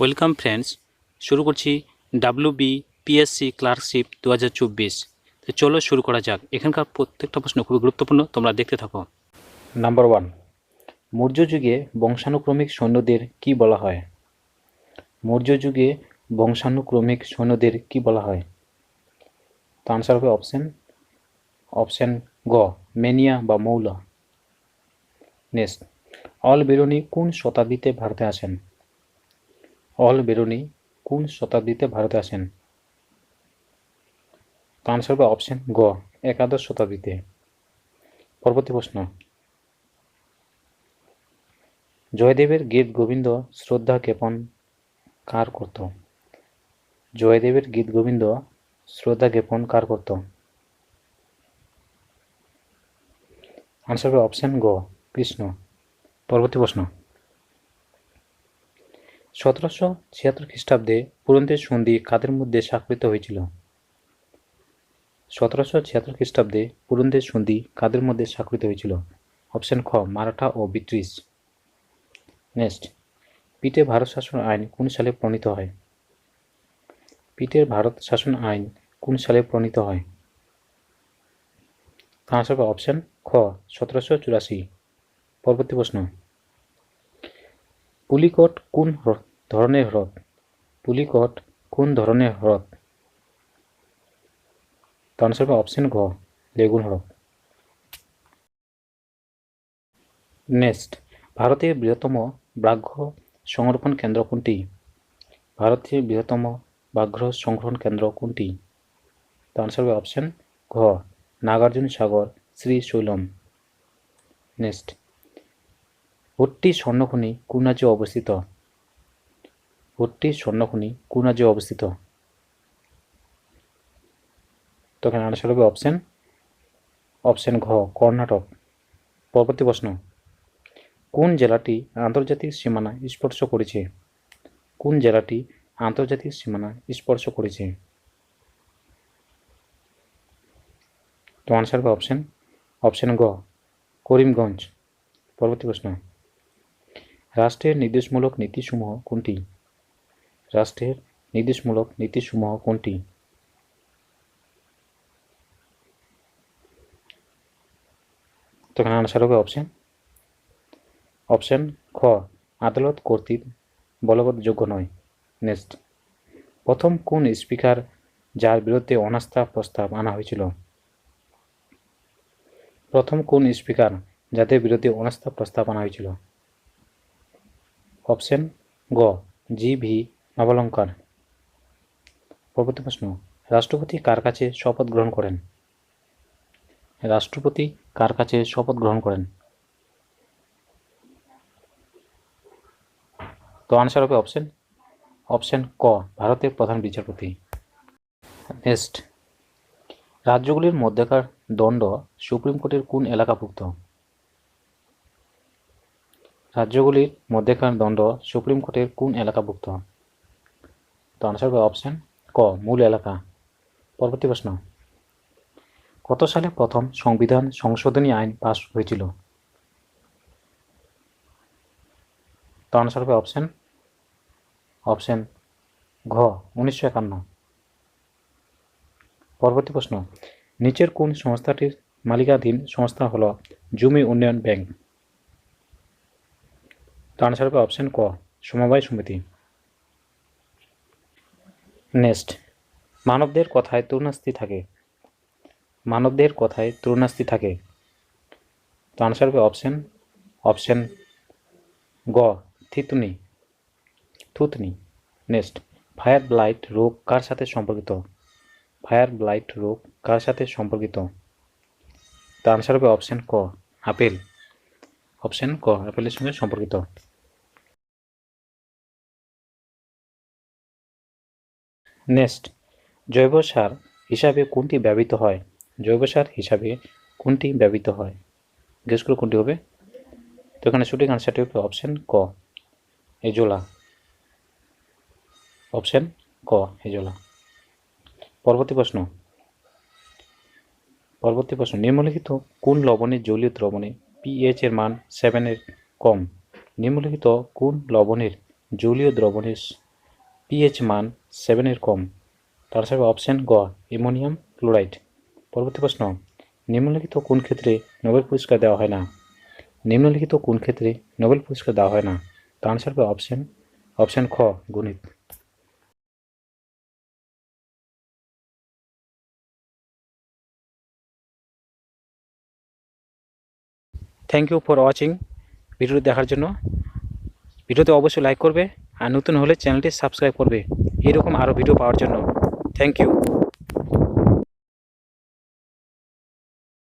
Welcome friends শুরু করছি W B PSC clerkship দু হাজার চব্বিশ। চলো শুরু করা যাক। এখানকার প্রত্যেকটা প্রশ্ন খুবই গুরুত্বপূর্ণ, তোমরা দেখতে থাকো। নাম্বার ওয়ান মৌর্য যুগে বংশানুক্রমিক সৈন্যদের কি বলা হয়? মৌর্য যুগে বংশানুক্রমিক সৈন্যদের কি বলা হয়? তো আনসার হবে অপশন অপশন গ, মেনিয়া বা মৌলা। নেক্সট অল বেরোনি কোন শতাব্দীতে ভারতে আসেন? অল বেরোনি কোন শতাব্দীতে ভারতে আসেন। আনসার হবে অপশন গ, একাদশ শতাব্দীতে। পরবর্তী প্রশ্ন। জয়দেবের গীত গোবিন্দ শ্রদ্ধা জ্ঞাপন কার করত? জয়দেবের গীত গোবিন্দ শ্রদ্ধা জ্ঞাপন কার করত? আনসার অপশন গ, কৃষ্ণ। পরবর্তী প্রশ্ন। সতেরোশো ছিয়াত্তর খ্রিস্টাব্দে পুরন্দের সন্ধি কাদের মধ্যে স্বাক্ষরিত হয়েছিল? সতেরোশো ছিয়াত্তর খ্রিস্টাব্দে পুরন্দের সন্ধি কাদের মধ্যে স্বাক্ষরিত হয়েছিল? অপশন খ, মারাঠা ও ব্রিটিশ। নেক্সট পিটে ভারত শাসন আইন কোন সালে প্রণীত হয়? পিটের ভারত শাসন আইন কোন সালে প্রণীত হয়? হবে অপশন খ, সতেরোশো চুরাশি। পরবর্তী প্রশ্ন। পুলিকট কোন ধরনের হ্রদ? পুলিকট কোন ধরনের হ্রদ? তো আনসার অপশন ঘ লেগুন হ্রদ। নেক্সট ভারতের বৃহত্তম ব্যাঘ্র সংরক্ষণ কেন্দ্র কোনটি? ভারতের বৃহত্তম ব্যাঘ্র সংরক্ষণ কেন্দ্র কোনটি? তো আনসার অপশন ঘ, নাগার্জুন সাগর, শ্রী শৈলম। নেক্সট ভুট্টি স্বর্ণখনি কোন রাজ্যে অবস্থিত? ভুট্টি স্বর্ণখনি কোন রাজ্যে অবস্থিত। তো এখানে আনসার হবে অপশন অপশন ঘ, কর্ণাটক। পরবর্তী প্রশ্ন, কোন জেলাটি আন্তর্জাতিক সীমানা স্পর্শ করেছে? কোন জেলাটি আন্তর্জাতিক সীমানা স্পর্শ করেছে? তো আনসার হবে অপশন অপশন গ করিমগঞ্জ। পরবর্তী প্রশ্ন, রাষ্ট্রের নির্দেশমূলক নীতিসমূহ কোনটি? রাষ্ট্রের নির্দেশমূলক নীতিসমূহ কোনটি? অপশন অপশন খ, আদালত কর্তৃক বলবৎ যোগ্য নয়। নেক্সট প্রথম কোন স্পিকার যার বিরুদ্ধে অনাস্থা প্রস্তাব আনা হয়েছিল? প্রথম কোন স্পিকার যাদের বিরুদ্ধে অনাস্থা প্রস্তাব আনা হয়েছিল? অপশন গ জি ভি নবলঙ্কার পরবর্তী প্রশ্ন, রাষ্ট্রপতি কার কাছে শপথ গ্রহণ করেন? রাষ্ট্রপতি কার কাছে শপথ গ্রহণ করেন? তো আনসার হবে অপশন অপশন ক, ভারতের প্রধান বিচারপতি। নেক্সট রাজ্যগুলির মধ্যেকার দণ্ড সুপ্রিম কোর্টের কোন এলাকাভুক্ত? রাজ্যগুলির মধ্যেকার দণ্ড সুপ্রিম কোর্টের কোন এলাকাভুক্ত? তো আনসার হবে অপশন ক, মূল এলাকা। পরবর্তী প্রশ্ন। কত সালে প্রথম সংবিধান সংশোধনী আইন পাস হয়েছিল? তো আনসার হবে অপশন অপশন ঘ, উনিশশো একান্ন। পরবর্তী প্রশ্ন, নিচের কোন সংস্থাটির মালিকাধীন সংস্থা হল জমি উন্নয়ন ব্যাংক? তো আনসার হবে অপশন ক, সমবায় সমিতি। নেক্সট মানবদের কথায় তরুণাস্তি থাকে। মানবদের কথায় তরুণাস্তি থাকে। তো আনসার হবে অপশন অপশন গ, থিতুনি, থুতনি নেক্সট ফায়ার ব্লাইট রোগ কার সাথে সম্পর্কিত? ফায়ার ব্লাইট রোগ কার সাথে সম্পর্কিত? তো আনসার হবে অপশন ক, আপেল। অপশন ক, আপেলের সঙ্গে সম্পর্কিত। নেক্সট, জৈব সার হিসাবে কোনটি ব্যবহৃত হয়? জৈব সার হিসাবে কোনটি ব্যবহৃত হয়? গেস করে কোনটি হবে? তো এখানে সঠিক আনসারটি হবে অপশন ক। এজোলা অপশান ক এজোলা পরবর্তী প্রশ্ন। পরবর্তী প্রশ্ন, নিম্নলিখিত কোন লবণের জলীয় দ্রবণে পিএইচ এর মান সেভেনের কম? নিম্নলিখিত কোন লবণের জলীয় দ্রবণের পিএইচ মান সেভেনের কম। তার সাথে অপশন গ অ্যামোনিয়াম ক্লোরাইড। পরবর্তী প্রশ্ন, নিম্নলিখিত কোন ক্ষেত্রে নোবেল পুরস্কার দেওয়া হয় না? নিম্নলিখিত কোন ক্ষেত্রে নোবেল পুরস্কার দেওয়া হয় না? তার আনসার হবে অপশন অপশন খ, গণিত। থ্যাংক ইউ ফর ওয়াচিং ভিডিওটি দেখার জন্য। ভিডিওতে অবশ্যই লাইক করবে আর নতুন হলে চ্যানেলটি সাবস্ক্রাইব করবে। এরকম আরও ভিডিও পাওয়ার জন্য। Thank you